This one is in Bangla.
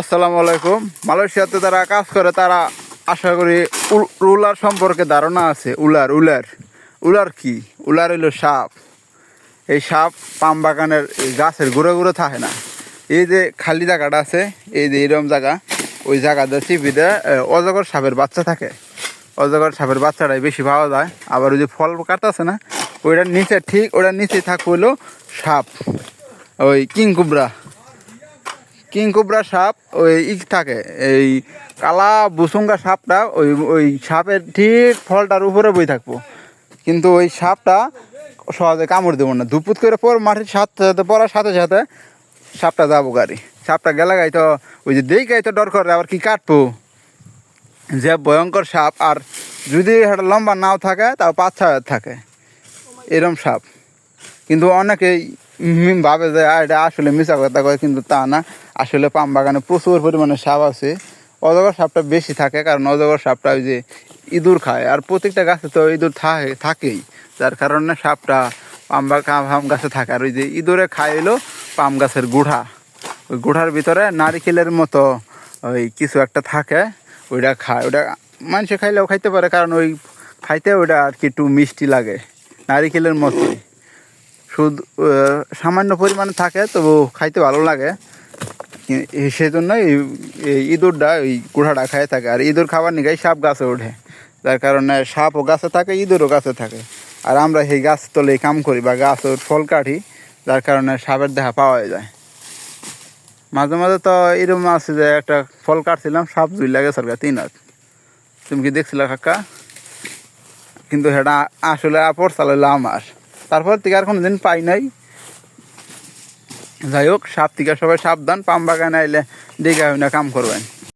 আসসালামু আলাইকুম। মালয়েশিয়াতে তারা কাজ করে, তারা আশা করি উলার সম্পর্কে ধারণা আছে। উলার উলার। উলার কি? উলার হইল সাপ। এই সাপ পাম বাগানের গাছের ঘুরে ঘুরে থাকে না। এই যে খালি জায়গাটা আছে, এই যে এরকম জায়গা, ওই জায়গাতে চিপিতে অজগর সাপের বাচ্চা থাকে। অজগর সাপের বাচ্চাটাই বেশি পাওয়া যায়। আবার ওই যে ফল কাটতেছে না, ওইটার নিচে ঠিক, ওটার নিচে থাকবে হইল সাপ। ওই কিং কুবরা কিং কোবরা সাপ ওই ই থাকে, এই কালা বুসুঙ্গা সাপটা ওই ওই সাপের ঠিক ফলটার উপরে বই থাকব। কিন্তু ওই সাপটা সহজে কামড় দেবো না। দুপুত করে পর মাটির সাথে সাথে, পড়ার সাথে সাথে সাপটা যাব গাড়ি। সাপটা গেলে গাই তো, ওই যে দেই গাই তো ডর করে, আবার কি কাটবো? যে ভয়ঙ্কর সাপ, আর যদি একটা লম্বা নাও থাকে, তাও পাঁচ ছয় থাকে। এরম সাপ। কিন্তু অনেকেই ভাবে যে এটা আসলে মিশা কথা কয়, কিন্তু তা না। আসলে পাম বাগানে প্রচুর পরিমাণে সাপ আছে। অজগর সাপটা বেশি থাকে, কারণ অজগর সাপটা ওই যে ইঁদুর খায়। আর প্রত্যেকটা গাছে তো ইঁদুর থাকে থাকেই। যার কারণে সাপটা পাম বাগান পাম গাছে থাকে। আর ওই যে ইঁদুরে খায় এলো পাম গাছের গুড়া। ওই গুড়ার ভিতরে নারিকেলের মতো ওই কিছু একটা থাকে, ওইটা খায়। ওটা মানুষে খাইলেও খাইতে পারে, কারণ ওই খাইতে ওইটা আর কি একটু মিষ্টি লাগে, নারিকেলের মতোই। শুধু সামান্য পরিমাণে থাকে তবু খাইতে ভালো লাগে। সেই জন্য ইঁদুরটা ওই গুড়াটা খাই থাকে। আর ইঁদুর খাবার নিগাই সাপ গাছে ওঠে। যার কারণে সাপও গাছে থাকে, ইঁদুরও গাছে থাকে। আর আমরা সেই গাছ তলে কাম করি বা গাছের ফল কাটি, যার কারণে সাপের দেখা পাওয়া যায়। মাঝে মাঝে তো এরকম আছে যে একটা ফল কাটছিলাম, সাপ জুই লাগে সরকার তিন হাত তুমি কি দেখছিলে কাকা? কিন্তু সেটা আসলে আপর চালাইলো আমার তারপর থেকে আর কোনোদিন পাই নাই। যাই হোক সাপ থেকে সবাই সাবধান পাম বাগানে আইলে দেখা হয় না কাম করবেন।